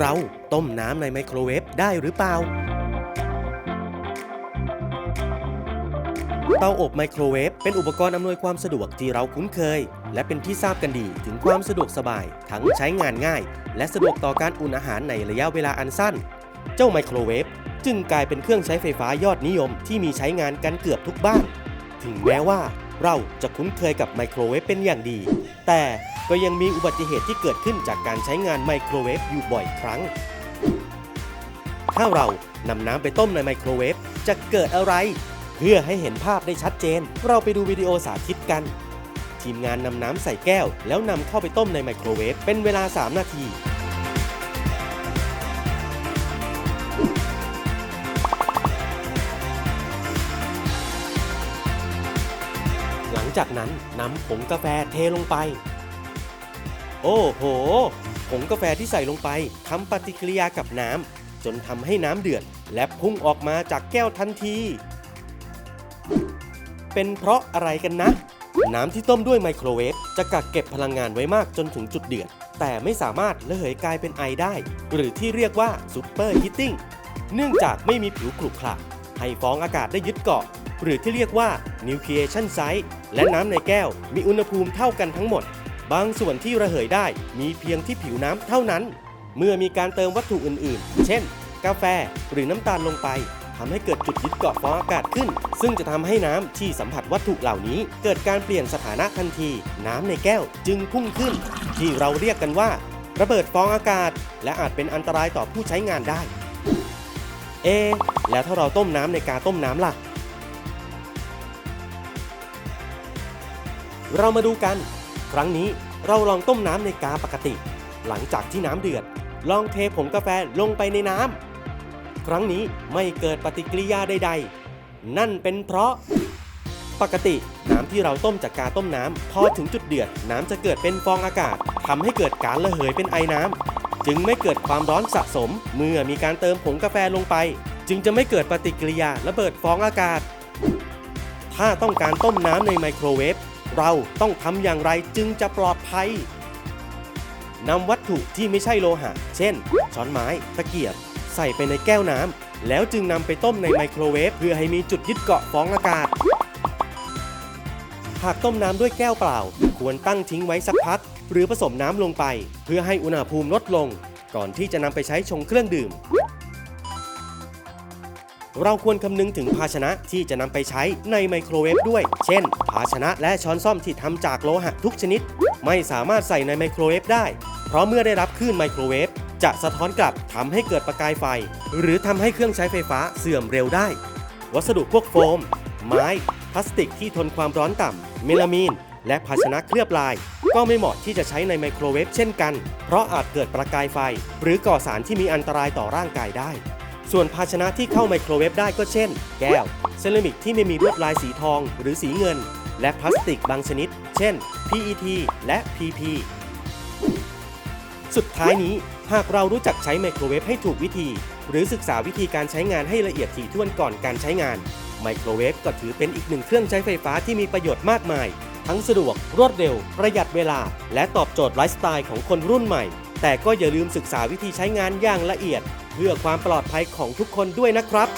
เราต้มน้ำในไมโครเวฟได้หรือเปล่า เตาอบไมโครเวฟเป็นอุปกรณ์อำนวยความสะดวกที่เราคุ้นเคย และเป็นที่ทราบกันดีถึงความสะดวกสบาย ทั้งใช้งานง่าย และสะดวกต่อการอุ่นอาหารในระยะเวลาอันสั้น เจ้าไมโครเวฟจึงกลายเป็นเครื่องใช้ไฟฟ้ายอดนิยมที่มีใช้งานกันเกือบทุกบ้าน ถึงแม้ว่า เราจะคุ้นเคยกับไมโครเวฟเป็นอย่างดี แต่ก็ยังมีอุบัติเหตุที่เกิดขึ้นจากการใช้งานไมโครเวฟอยู่บ่อยครั้ง ถ้าเรานำน้ำไปต้มในไมโครเวฟจะเกิดอะไร เพื่อให้เห็นภาพได้ชัดเจน เราไปดูวิดีโอสาธิตกัน ทีมงานนำน้ำใส่แก้ว แล้วนำเข้าไปต้มในไมโครเวฟเป็นเวลา 3 นาที จากนั้นนำผงกาแฟเทลงไป โอ้โห ผงกาแฟที่ใส่ลงไปทำปฏิกิริยากับน้ำจนทำให้น้ำเดือด และพุ่งออกมาจากแก้วทันที เป็นเพราะอะไรกันนะ น้ำที่ต้มด้วยไมโครเวฟจะกักเก็บพลังงานไว้มากจนถึงจุดเดือด แต่ไม่สามารถระเหยกลายเป็นไอได้ หรือที่เรียกว่าซูเปอร์ฮีตติ้งเนื่องจากไม่มีผิวกรุขระให้ฟองอากาศได้ยึดเกาะ หรือที่เรียกว่า nucleation site และน้ำในแก้ว มีอุณหภูมิเท่ากันทั้งหมด บางส่วนที่ระเหยได้มีเพียงที่ผิวน้ำเท่านั้น เมื่อมีการเติมวัตถุอื่นๆ เช่น กาแฟหรือน้ำตาลลงไปทำให้เกิดจุดยึดเกาะฟองอากาศขึ้น ซึ่งจะทำให้น้ำที่สัมผัสวัตถุเหล่านี้ เกิดการเปลี่ยนสถานะทันที น้ำในแก้วจึงพุ่งขึ้น ที่เราเรียกกันว่า ระเบิดฟองอากาศ และอาจเป็นอันตรายต่อผู้ใช้งานได้ เอ แล้วถ้าเราต้มน้ำในกาต้มน้ำล่ะ เรามาดูกัน ครั้งนี้เราลองต้มน้ำในกาปกติ หลังจากที่น้ำเดือด ลองเทผงกาแฟลงไปในน้ำครั้งนี้ไม่เกิดปฏิกิริยาใดๆ นั่นเป็นเพราะ ปกติน้ำที่เราต้มจากกาต้มน้ำพอถึงจุดเดือด น้ำจะเกิดเป็นฟองอากาศทำให้เกิดการระเหยเป็นไอน้ำจึงไม่เกิดความร้อนสะสม เมื่อมีการเติมผงกาแฟลงไป จึงจะไม่เกิดปฏิกิริยาระเบิดฟองอากาศ ถ้าต้องการต้มน้ำในไมโครเวฟ เราต้องทำอย่างไรจึงจะปลอดภัยนำวัตถุที่ไม่ใช่โลหะ เช่น ช้อนไม้ ตะเกียบ ใส่ไปในแก้วน้ำ แล้วจึงนำไปต้มในไมโครเวฟเพื่อให้มีจุดยึดเกาะฟองอากาศ หากต้มน้ำด้วยแก้วเปล่า ควรตั้งทิ้งไว้สักพัก หรือผสมน้ำลงไป เพื่อให้อุณหภูมิลดลง ก่อนที่จะนำไปใช้ชงเครื่องดื่ม เราควรคำนึงถึงภาชนะที่จะนำไปใช้ในไมโครเวฟด้วย เช่น ภาชนะและช้อนส้อมที่ทำจากโลหะทุกชนิด ไม่สามารถใส่ในไมโครเวฟได้ เพราะเมื่อได้รับคลื่นไมโครเวฟจะสะท้อนกลับทำให้เกิดประกายไฟ หรือทำให้เครื่องใช้ไฟฟ้าเสื่อมเร็วได้ วัสดุพวกโฟม ไม้ พลาสติกที่ทนความร้อนต่ำเมลามีน และภาชนะเคลือบลาย ก็ไม่เหมาะที่จะใช้ในไมโครเวฟเช่นกัน เพราะอาจเกิดประกายไฟ หรือก่อสารที่มีอันตรายต่อร่างกายได้ ส่วนภาชนะที่เข้าไมโครเวฟได้ก็เช่น แก้ว เซรามิกที่ไม่มีลวดลายสีทองหรือสีเงิน และพลาสติกบางชนิด เช่น PET และ PP สุดท้ายนี้หากเรารู้จักใช้ไมโครเวฟให้ถูกวิธี หรือศึกษาวิธีการใช้งานให้ละเอียดถี่ถ้วนก่อนการใช้งาน ไมโครเวฟก็ถือเป็นอีกหนึ่งเครื่องใช้ไฟฟ้าที่มีประโยชน์มากมาย ทั้งสะดวก รวดเร็ว ประหยัดเวลา และตอบโจทย์ไลฟ์สไตล์ของคนรุ่นใหม่ แต่ก็อย่าลืมศึกษาวิธีใช้งานอย่างละเอียด เพื่อความปลอดภัยของทุกคนด้วยนะครับ